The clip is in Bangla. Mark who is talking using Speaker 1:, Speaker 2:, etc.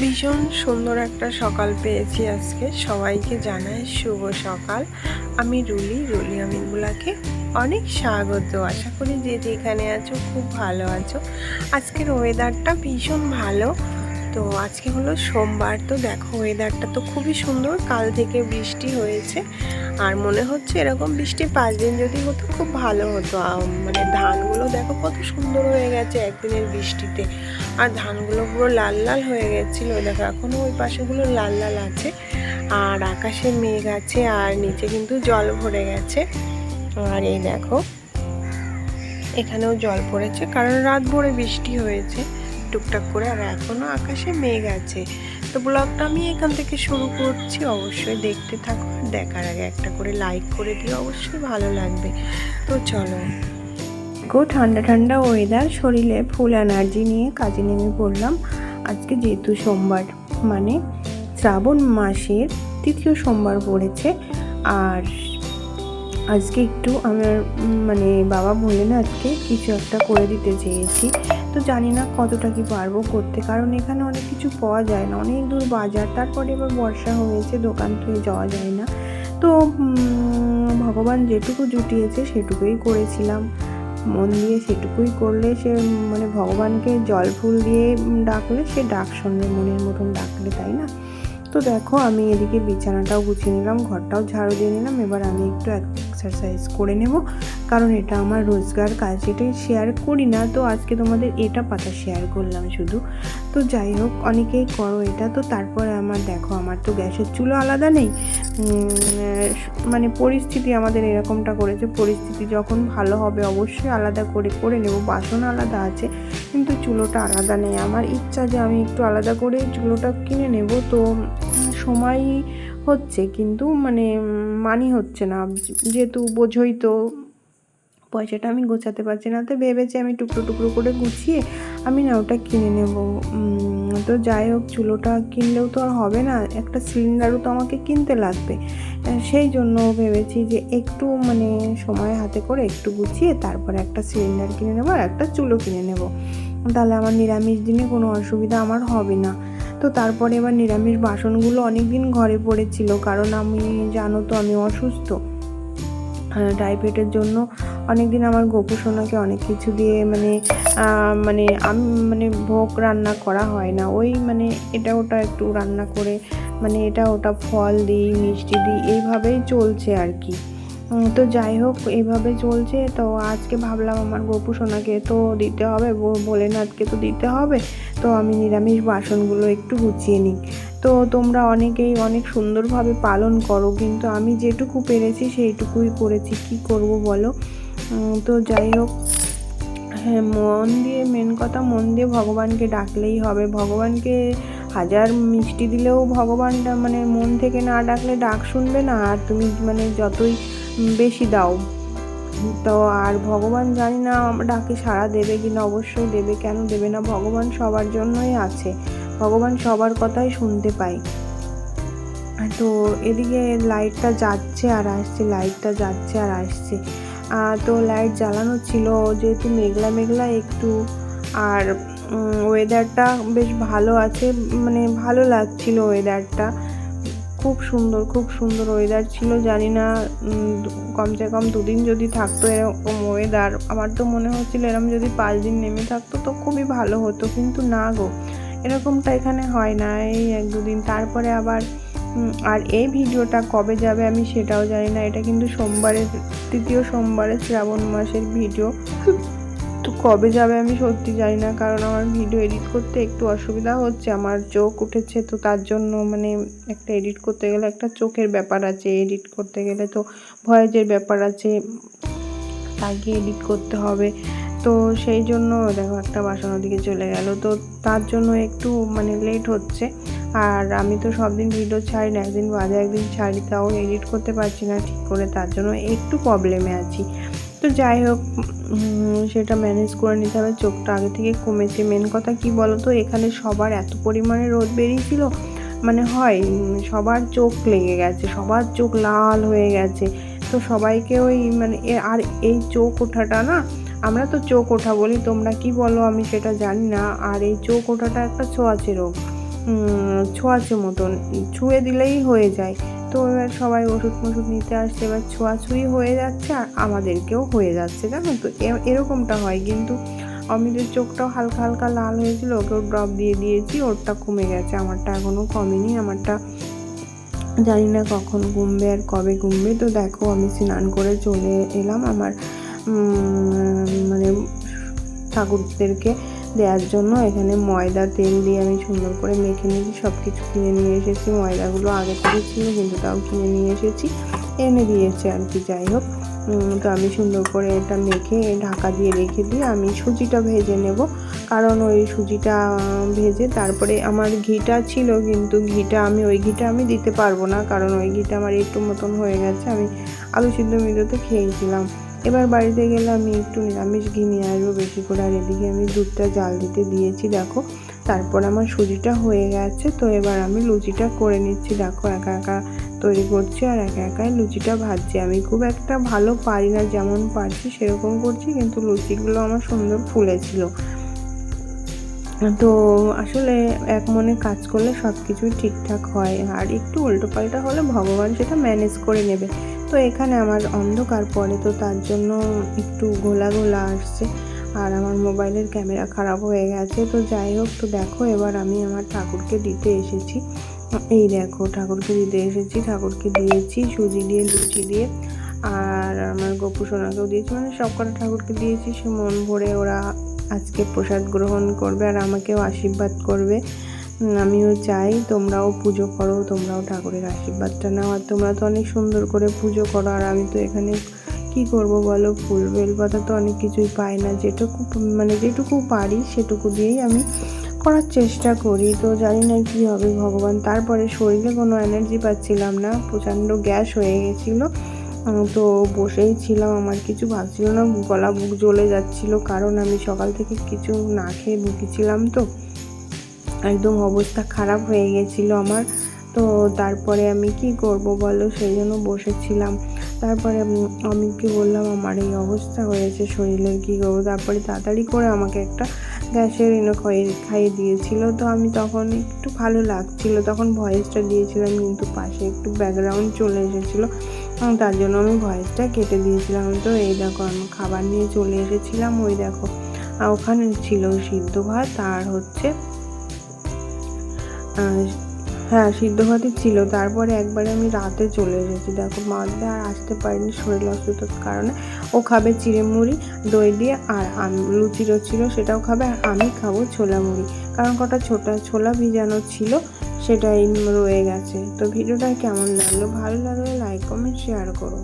Speaker 1: ভীষণ সুন্দর একটা সকাল পেয়েছি আজকে। সবাইকে জানাই শুভ সকাল। আমি রুলি রুলি আমিনগুলাকে অনেক স্বাগত। আশা করি যে যেখানে আছো, খুব ভালো আছো। আজকের ওয়েদারটা ভীষণ ভালো। তো আজকে হলো সোমবার, তো দেখো ওয়েদারটা তো খুবই সুন্দর। কাল থেকে বৃষ্টি হয়েছে। আর মনে হচ্ছে এরকম বৃষ্টি পাঁচ দিন যদি হতো, খুব ভালো হতো। মানে ধানগুলো দেখো কত সুন্দর হয়ে গেছে একদিনের বৃষ্টিতে। আর ধানগুলো পুরো লাল লাল হয়ে গেছিল। দেখো, এখনও ওই পাশেগুলো লাল লাল আছে। আর আকাশে মেঘ আছে, আর নিচে কিন্তু জল ভরে গেছে। আর এই দেখো, এখানেও জল পড়েছে, কারণ রাত ভরে বৃষ্টি হয়েছে। টুকটাক করে, আর এখনও আকাশে মেঘ আছে। তো ব্লগটা আমি এখান থেকে শুরু করছি। অবশ্যই দেখতে থাকো, আর দেখার আগে একটা করে লাইক করে দিও, অবশ্যই ভালো লাগবে। তো চলো। গো, ঠান্ডা ঠান্ডা ওয়েদার শরীরে ফুল এনার্জি নিয়ে কাজে নেমে পড়লাম। আজকে যেহেতু সোমবার মানে শ্রাবণ মাসের তৃতীয় সোমবার পড়েছে। আর আজকে একটু আমার মানে বাবা বললেন আজকে কিছু একটা করে দিতে চেয়েছি। তো জানি না কতটা কি পারব করতে। কারণ এখানে অনেক কিছু পাওয়া যায় না। অনেক দূর বাজার, তারপরে এবার বর্ষা হয়েছে, দোকান থেকে যাওয়া যায় না। তো ভগবান যেটুকু জুটিয়েছে সেটুকুই করেছিলাম। মন দিয়ে সেটুকুই করলে সে মানে ভগবানকে জল ফুল দিয়ে ডাকলে সে ডাক শুনবে, মনের মতন ডাকলে, তাই না? তো দেখো আমি এদিকে বিছানাটাও গুছিয়ে নিলাম, ঘরটাও ঝাড়ু দিয়ে নিলাম, এবার আমি একটু এক্সারসাইজ করে নেব। কারণ এটা আমার রোজগার কাজ, এটাই শেয়ার করি না। তো আজকে তোমাদের এটা পাতা শেয়ার করলাম শুধু। তো যাই হোক, অনেকেই করো এটা। তো তারপরে আমার দেখো, আমার তো গ্যাসের চুলো আলাদা নেই। মানে পরিস্থিতি আমাদের এরকমটা করেছে। পরিস্থিতি যখন ভালো হবে অবশ্যই আলাদা করে করে নেব। বাসন আলাদা আছে, কিন্তু চুলোটা আলাদা নেই। আমার ইচ্ছা যে আমি একটু আলাদা করে চুলোটা কিনে নেব। তো সময় হচ্ছে, কিন্তু মানে মানি হচ্ছে না। যেহেতু বোঝই তো পয়সাটা আমি গোছাতে পারছি না, তো ভেবেছি আমি টুকরো টুকরো করে গুছিয়ে আমি না ওটা কিনে নেব। তো যাই হোক, চুলোটা কিনলেও তো আর হবে না, একটা সিলিন্ডারও তো আমাকে কিনতে লাগবে। সেই জন্য ভেবেছি যে একটু মানে সময় হাতে করে একটু গুছিয়ে তারপরে একটা সিলিন্ডার কিনে নেব আর একটা চুলো কিনে নেব। তাহলে আমার নিরামিষ দিনে কোনো অসুবিধা আমার হবে না। তো তারপরে এবার নিরামিষ বাসনগুলো অনেক দিন ঘরে পড়েছিল। কারণ আমি, জানো তো, আমি অসুস্থ। টাইফয়েডের জন্য অনেক দিন আমার গোপু সোনাকে অনেক কিছু দিয়ে মানে মানে আমি মানে ভোগ রান্না করা হয় না। ওই মানে এটা ওটা একটু রান্না করে মানে এটা ওটা ফল দিই, মিষ্টি দিই, এইভাবেই চলছে আর কি। তো যাই হোক, এইভাবে চলছে। তো আজকে ভাবলাম আমার গোপু সোনাকে তো দিতে হবে ভোলেনাথকে তো দিতে হবে। তো আমি নিরামিষ বাসনগুলো একটু গুছিয়ে নিই। তো তোমরা অনেকেই অনেক সুন্দরভাবে পালন করো, কিন্তু আমি যেটুকু পেরেছি সেইটুকুই করেছি। কি করব বলো? তো যাই হোক হ্যাঁ মন দিয়ে মেন কথা মন দিয়ে ভগবানকে ডাকলেই হবে। ভগবানকে হাজার মিষ্টি দিলেও ভগবানটা মানে মন থেকে না ডাকলে ডাক শুনবে না। আর তুমি মানে যতই বেশি দাও। তো আর ভগবান জানি না ডাকে সাড়া দেবে কি না অবশ্যই দেবে। কেন দেবে না? ভগবান সবার জন্যই আছে। ভগবান সবার কথাই শুনতে পায়। তো এদিকে লাইটটা যাচ্ছে আর আসছে, লাইটটা যাচ্ছে আর আসছে। তো লাইট জ্বালানো ছিল, যেহেতু মেঘলা মেঘলা একটু। আর ওয়েদারটা বেশ ভালো আছে মানে ভালো লাগছিল ওয়েদারটা খুব সুন্দর খুব সুন্দর ওয়েদার ছিল, জানি না কমসে কম দুদিন যদি থাকতো এরকম ওয়েদার আমার তো মনে হচ্ছিল এরকম যদি পাঁচ দিন নেমে থাকতো তো খুবই ভালো হতো, কিন্তু না গো, এরকমটা এখানে হয় না, এই এক দুদিন, তারপরে আবার আর এই ভিডিওটা কবে যাবে আমি সেটাও জানি না, এটা কিন্তু সোমবারের, তৃতীয় সোমবারের শ্রাবণ মাসের ভিডিও কবে যাবে আমি সত্যি জানি না, কারণ আমার ভিডিও এডিট করতে একটু অসুবিধা হচ্ছে, আমার চোখ উঠেছে তো তার জন্য মানে একটা এডিট করতে গেলে একটা চোখের ব্যাপার আছে এডিট করতে গেলে তো ভয়েজের ব্যাপার আছে, তাকে এডিট করতে হবে। তো সেই জন্য দেখো একটা বাসন ওদিকে চলে গেল, তো তার জন্য একটু মানে লেট হচ্ছে। আর আমি তো সব দিন ভিডিও ছাড়ি না, একদিন বাদে একদিন ছাড়ি, তাও এডিট করতে পারছি না ঠিক করে, তার জন্য একটু প্রবলেমে আছি। তো যাই হোক সেটা ম্যানেজ করে নিতে হবে। চোখটা আগে থেকে কমেছে। মেন কথা কি বলো তো এখানে সবার এত পরিমাণে রোদ বেরিয়েছিল। মানে হয়, সবার চোখ লেগে গেছে, সবার চোখ লাল হয়ে গেছে। তো সবাইকে ওই মানে আর এই চোখ ওঠাটা না, আমরা তো চোখ ওঠা বলি, তোমরা কি বলো, আমি সেটা জানি না। আর এই চোখ ওঠাটা একটা ছোঁয়াচে রোগ।
Speaker 2: ছোঁয়াচে মতন, ছুঁয়ে দিলেই হয়ে যায়। তো এবার সবাই ওষুধ মষুধ নিতে আসছে, এবার ছোঁয়াছুঁই হয়ে যাচ্ছে আর আমাদেরকেও হয়ে যাচ্ছে, জানো তো? এরকমটা হয়। কিন্তু অমিতের চোখটাও হালকা হালকা লাল হয়েছিল ওকেও ড্রপ দিয়ে দিয়েছি, ওরটা কমে গেছে। আমারটা এখনও কমেনি, আমারটা জানি না কখন ঘুমবে আর কবে ঘুমবে। তো দেখো, আমি স্নান করে চলে এলাম আমার মানে ঠাকুরদেরকে দেওয়ার জন্য এখানে ময়দা, তেল দিয়ে আমি সুন্দর করে মেখে নিয়েছি। সব কিছু কিনে নিয়ে এসেছি। ময়দাগুলো আগে থেকে ছিল, কিন্তু তাও কিনে নিয়ে এসেছি। এনে দিয়েছে আর কি, যাই হোক। তো আমি সুন্দর করে এটা মেখে ঢাকা দিয়ে রেখে দিয়ে আমি সুজিটা ভেজে নেব। কারণ ওই সুজিটা ভেজে তারপরে আমার ঘিটা ছিল, কিন্তু ঘিটা আমি, ওই ঘিটা আমি দিতে পারব না। কারণ ওই ঘিটা আমার একটু মতন হয়ে গেছে। আমি আলু সিদ্ধ মিদোতে খেয়েছিলাম। এবার বাড়িতে গেলে আমি একটু নিরামিষ ঘি নিয়ে আসব বেশি করে। আর এদিকে আমি দুধটা জাল দিতে দিয়েছি, দেখো। তারপর আমার সুজিটা হয়ে গেছে, তো এবার আমি লুচিটা করে নিচ্ছি। দেখো, একা একা তৈরি করছি আর একা একাই লুচিটা ভাজছি। আমি খুব একটা ভালো পারি না, যেমন পারছি সেরকম করছি, কিন্তু লুচিগুলো আমার সুন্দর ফুলেছিল। তো আসলে এক মনে কাজ করলে সব কিছুই ঠিকঠাক হয়। আর একটু উল্টোপাল্টা হলে ভগবান সেটা ম্যানেজ করে নেবে। তো এখানে আমার অন্ধকার পড়ে, তো তার জন্য একটু ঘোলা ঘোলা আসছে। আর আমার মোবাইলের ক্যামেরা খারাপ হয়ে গেছে, তো যাই হোক, তো দেখো এবার আমি আমার ঠাকুরকে দিতে এসেছি। এই দেখো, ঠাকুরকে দিতে এসেছি, ঠাকুরকে দিয়েছি সুজি দিয়ে, লুচি দিয়ে, আর আমার গপু সোনাকেও দিয়েছি। মানে সব কটা ঠাকুরকে দিয়েছি, সে মন ভরে ওরা আজকে প্রসাদ গ্রহণ করবে আর আমাকেও আশীর্বাদ করবে। আমিও চাই তোমরাও পুজো করো, তোমরাও ঠাকুরের আশীর্বাদটা নাও। আর তোমরা তো অনেক সুন্দর করে পুজো করো, আর আমি তো এখানে কি করব বলো? ফুল বেলপাতা তো অনেক কিছুই পাই না। যেটুকু মানে যেটুকু পারি সেটুকু দিয়েই আমি করার চেষ্টা করি। তো জানি না কি হবে ভগবান। তারপরে শরীরে কোনো এনার্জি পাচ্ছিলাম না, প্রচণ্ড গ্যাস হয়ে গেছিল। তো বসেই ছিলাম, আমার কিছু ভাবছিল না, গলা বুক জ্বলে যাচ্ছিল। কারণ আমি সকাল থেকে কিছু না খেয়ে ঢুকেছিলাম তো। একদম অবস্থা খারাপ হয়ে গেছিল আমার। তো তারপরে আমি কি করব বলো? সেই জন্য বসেছিলাম। তারপরে আমি অমিতকে বললাম, আমার এই অবস্থা হয়েছে, শরীরের কী করব? তারপরে তাড়াতাড়ি করে আমাকে একটা গ্যাসের এনে খাইয়ে খাইয়ে দিয়েছিল। তো আমি তখন একটু ভালো লাগছিল, তখন ভয়েসটা দিয়েছিলাম, কিন্তু পাশে একটু ব্যাকগ্রাউন্ড চলে এসেছিল। তার জন্য আমি ভয়েসটা কেটে দিয়েছিলাম। তো এই দেখো, আমি খাবার নিয়ে চলে এসেছিলাম। ওই দেখো ওখানে ছিল সিদ্ধ ভাত, আর হচ্ছে হ্যাঁ সিদ্ধ ভাতই ছিল। তারপরে একবারে আমি রাতে চলে এসেছি। দেখো মাঝে আর আসতে পারিনি শরীর অসুস্থতার কারণে। ও খাবে চিড়ে মুড়ি দই দিয়ে, আর লুচিরও ছিল, সেটাও খাবে, আর আমি খাব ছোলা মুড়ি। কারণ কটা ছোটা ছোলা ভিজানো ছিল, সেটাই রয়ে গেছে। তো ভিডিওটা কেমন লাগল? ভালো লাগলে লাইক কমেন্ট শেয়ার করো।